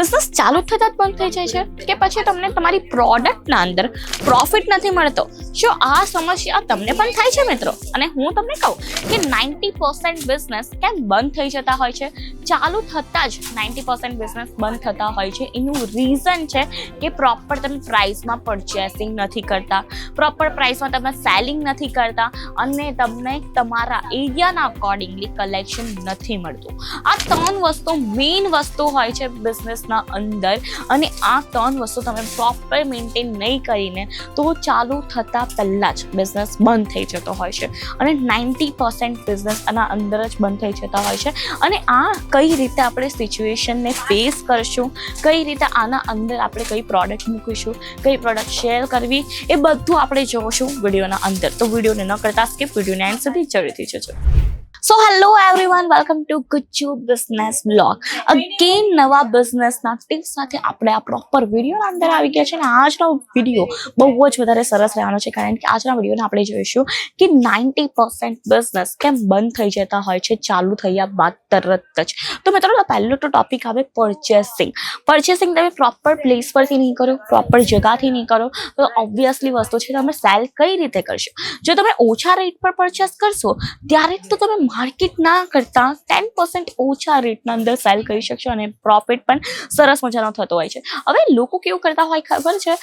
Business ચાલુ થતાં જ બંધ થઈ જાય છે કે પછી તમને તમારી પ્રોડક્ટના અંદર પ્રોફિટ નથી મળતો. જો આ સમસ્યા તમને પણ થાય છે મિત્રો? અને હું તમને કહું કે નાઇન્ટી પર્સન્ટ બિઝનેસ કેમ બંધ થઈ જતા હોય છે? ચાલુ થતાં જ નાઇન્ટી પર્સન્ટ બિઝનેસ બંધ થતા હોય છે. એનું રીઝન છે કે પ્રોપર તમે પ્રાઇસમાં પરચેસિંગ નથી કરતા પ્રોપર પ્રાઇસમાં તમે સેલિંગ નથી કરતા અને તમને તમારા એરિયાના અકોર્ડિંગલી કલેક્શન નથી મળતું. આ ત્રણ વસ્તુ મેઇન વસ્તુ હોય છે બિઝનેસના અંદર અને આ ત્રણ વસ્તુ તમે પ્રોપર મેન્ટેન નહીં કરીને તો ચાલુ થતાં પહેલાં જ બિઝનેસ બંધ થઈ જતો હોય છે. અને નાઇન્ટી પર્સન્ટ બિઝનેસ આના અંદર જ બંધ થઈ જતા હોય છે. અને આ કઈ રીતે આપણે સિચ્યુએશનને ફેસ કરશું, કઈ રીતે આના અંદર આપણે કઈ પ્રોડક્ટ મૂકીશું, કઈ પ્રોડક્ટ શેર કરવી, એ બધું આપણે જોઈશું વિડીયોના અંદર. તો વિડીયોને ન કરતા સ્કીપ વિડીયોને એન્ડ સુધી જરૂરથી જોજો. So hello everyone welcome to Gujju business blog again નવા બિઝનેસના ટિપ્સ સાથે આપણે આ પ્રોપર વિડીયોના અંદર આવી ગયા છે અને આજનો વીડિયો બહુ જ વધારે સરસ રહેવાનો છે કારણ કે આજના વિડીયોને આપણે જોઈશું કે નાઇન્ટી પર્સન્ટ બિઝનેસ કેમ બંધ થઈ જતા હોય છે, ચાલુ થયા બાદ તરત જ. તો મિત્રો પહેલો તો ટોપિક આવે પરચેસિંગ પરચેસિંગ તમે પ્રોપર પ્લેસ પરથી નહીં કરો પ્રોપર જગાથી નહીં કરો, તો ઓબ્વિયસલી વસ્તુ છે, તમે સેલ કઈ રીતે કરશો? જો તમે ઓછા રેટ પર પરચેસ કરશો, ત્યારે તો તમે માર્કેટ ના કરતાં ટેન પર્સન્ટ ઓછા રેટના અંદર સેલ કરી શકશો અને પ્રોફિટ પણ સરસ મજાનો થતો હોય છે. હવે લોકો કેવું કરતા હોય ખબર છે?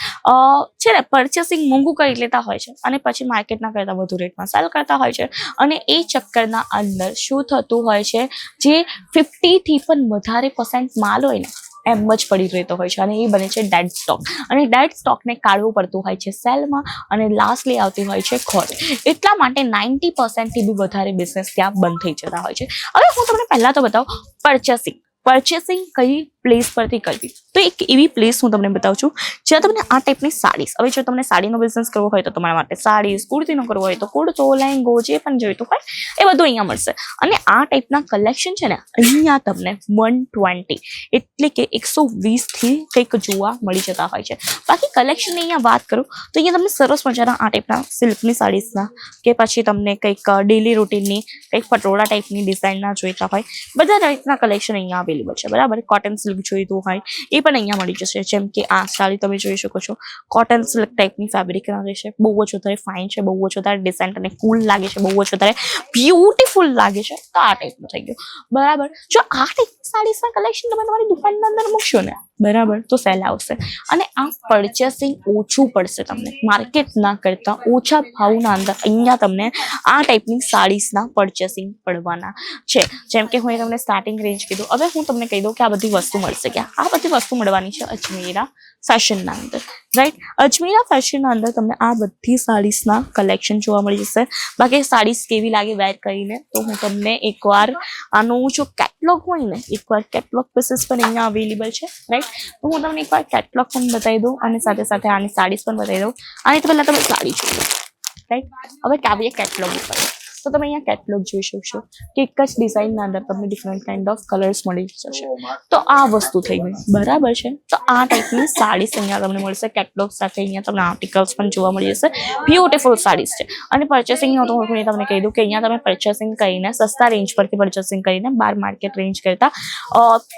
છે ને પરચેસિંગ મોંઘું કરી લેતા હોય છે અને પછી માર્કેટના કરતાં વધુ રેટમાં સેલ કરતા હોય છે. અને એ ચક્કરના અંદર શું થતું હોય છે? જે ફિફ્ટીથી પણ વધારે પર્સન્ટ માલ હોય ને એમ જ પડી રહેતો હોય છે અને એ બને છે ડેડ સ્ટોક અને ડેડ સ્ટોકને કાઢવું પડતું હોય છે સેલમાં અને લાસ્ટલી આવતી હોય છે ખોટ. એટલા માટે નાઇન્ટી પર્સન્ટથી બી વધારે બિઝનેસ ત્યાં બંધ થઈ જતા હોય છે. હવે હું તમને પહેલાં તો બતાવું પરચેસિંગ પરચેસિંગ કઈ પ્લેસ પરથી કરવી. તો એક એવી પ્લેસ હું તમને બતાવું છું, જ્યાં તમને આ ટાઈપની સાડીસ, હવે જો તમને સાડીનો બિઝનેસ કરવો હોય તો તમારા માટે સાડીસ, કુર્તીનો કરવો હોય તો કુર્તો લેંગો જે પણ જોઈતું હોય, એ બધું અહીંયા મળશે. અને આ ટાઈપના કલેક્શન છે ને, અહીંયા તમને વન ટ્વેન્ટી એટલે કે એકસો વીસથી કંઈક જોવા મળી જતા હોય છે. બાકી કલેક્શનની અહીંયા વાત કરું, તો અહીંયા તમને સરસ મજાના આ ટાઈપના સિલ્કની સાડીસના, કે પછી તમને કંઈક ડેલી રૂટીનની કંઈક પટોળા ટાઈપની ડિઝાઇનના જોઈતા હોય, બધા ટાઈપના કલેક્શન અહીંયા અવેલેબલ છે. બરાબર? કોટન સિલ્ક જોઈતું હોય. એ પણ અહીંયા મળી જશે. જેમ કે આ સાડી તમે જોઈ શકો છો. કોટન સિલ્ક ટાઈપની ફેબ્રિકના રહેશે. બહુ જ વધારે ફાઇન છે. બહુ જ વધારે ડિઝાઇન અને કુલ લાગે છે. બહુ જ વધારે બ્યુટીફુલ લાગે છે. તો આ ટાઈપનું થઈ ગયું. બરાબર? જો આ ટાઈપની સાડીસના કલેક્શન તમે તમારી દુકાનની અંદર મૂકશો ને બરાબર? તો સેલ આવશે. અને આ પરચેસિંગ ઓછું પડશે તમને. માર્કેટના કરતાં ઓછા ભાવના અંદર અહીંયા તમને આ ટાઈપની સાડીસના પરચેસિંગ પડવાના છે. જેમ કે હું તમને સ્ટાર્ટિંગ રેન્જ કીધું. હવે હું તમને કહી દઉં કે આ બધી વસ્તુ મળશે ક્યાં? આ બધી વસ્તુ મળવાની છે અજમેરા ફેશનના અંદર. રાઈટ અજમેરા ફેશનના અંદર તમને આ બધી સાડીસના કલેક્શન જોવા મળી જશે. બાકી સાડીસ કેવી લાગે વેર કરીને, તો હું તમને એકવાર આનો જો કેટલોગ હોય ને, એકવાર કેટલોગ પીસીસ પણ અહીંયા અવેલેબલ છે. રાઈટ તો હું તમને એકવાર કેટલોગ પણ બતાવી દઉં અને સાથે સાથે આની સાડીસ પણ બતાવી દઉં. આની પહેલાં તમે સાડી જોઈ રાઈટ હવે કાવ્ય કેટલોગ ઉપર. તો તમે અહીંયા કેટલોગ જોઈ શકશો કે એક જ ડિઝાઇનના અંદર તમને ડિફરન્ટ કાઇન્ડ ઓફ કલર્સ મળી જશે. તો આ વસ્તુ થઈ ગઈ. બરાબર છે? તો આ ટાઈપની સાડીસ અહીંયા તમને મળશે. કેટલોગ સાથે અહીંયા તમને આર્ટિકલ્સ પણ જોવા મળી જશે. બ્યુટીફુલ સાડીસ છે. અને પર્ચેસિંગ તો હું તમને કહી દઉં કે અહીંયા તમે પર્ચેસિંગ કરીને સસ્તા રેન્જ પરથી પર્ચેસિંગ કરીને બાર માર્કેટ રેન્જ કરતાં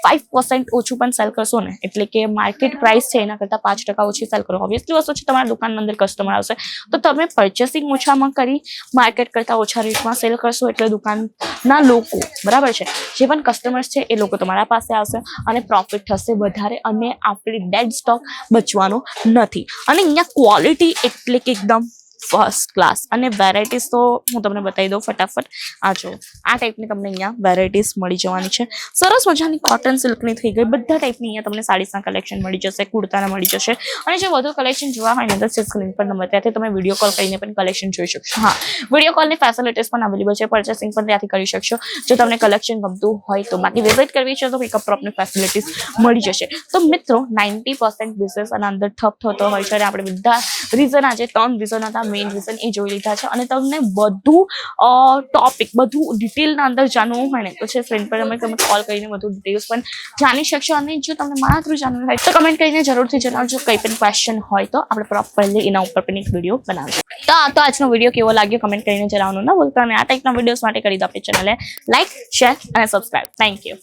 ફાઇવ પર્સન્ટ ઓછું પણ સેલ કરશો ને. એટલે કે માર્કેટ પ્રાઇસ છે એના કરતાં પાંચ ટકા ઓછી સેલ કરો. ઓબ્વિયસલી વસ્તુ છે, તમારા દુકાનની અંદર કસ્ટમર આવશે. તો તમે પર્ચેસિંગ ઓછામાં કરી માર્કેટ કરતાં ઓછા રેટમાં સેલ કરશો એટલે દુકાનના લોકો, બરાબર છે? જે પણ કસ્ટમર્સ છે, એ લોકો તમારા પાસે આવશે અને પ્રોફિટ થશે વધારે અને આપણી ડેડ સ્ટોક બચવાનો નથી. અને અહીંયા ક્વોલિટી એટલે કે એકદમ ફર્સ્ટ ક્લાસ અને વેરાયટીઝ તો હું તમને બતાવી દઉં ફટાફટ. આ જો, આ ટાઈપની તમને અહીંયા વેરાયટીઝ મળી જવાની છે. સરસ મજાની કોટન સિલ્કની થઈ ગઈ. બધા ટાઈપની અહીંયા તમને સાડીસના કલેક્શન મળી જશે કુર્તાના મળી જશે. અને જો વધુ કલેક્શન જોવા હોય ને તો સ્ક્રીન પર નંબર ત્યાંથી તમે વીડિયો કોલ કરીને પણ કલેક્શન જોઈ શકશો. હા વીડિયો કોલની ફેસિલિટીઝ પણ અવેલેબલ છે. પરચેસિંગ પણ ત્યાંથી કરી શકશો. જો તમને કલેક્શન ગમતું હોય તો બાકી વિઝિટ કરવી છે તો પિકઅપ ડ્રોપની ફેસિલિટીઝ મળી જશે. તો મિત્રો નાઇન્ટી પર્સન્ટ બિઝનેસ આના અંદર ઠપ થતો હોય છે. અને આપણે બધા રીઝન આજે ત્રણ રીઝન હતા. મેઇન રીઝન એ જોઈ લીધા છે. અને તમને બધું ટોપિક બધું ડિટેલના અંદર જાણવું હોય ને તો છે ફ્રેન્ડ પર તમે તમે કોલ કરીને બધું ડિટેલ્સ પણ જાણી શકશો. અને જો તમને મારા થ્રુ જાણવું હોય તો કમેન્ટ કરીને જરૂરથી જણાવજો. કંઈ પણ ક્વેશ્ચન હોય તો આપણે પ્રોપરલી એના ઉપર પણ એક વીડિયો બનાવજો તો આ તો આજનો વીડિયો કેવો લાગ્યો? કમેન્ટ કરીને જણાવવાનું ના ભૂલતા. અને આ ટાઈપના વિડીયોઝ માટે કરી દો આપણી ચેનલે લાઈક શેર અને સબસ્ક્રાઈબ થેન્ક યુ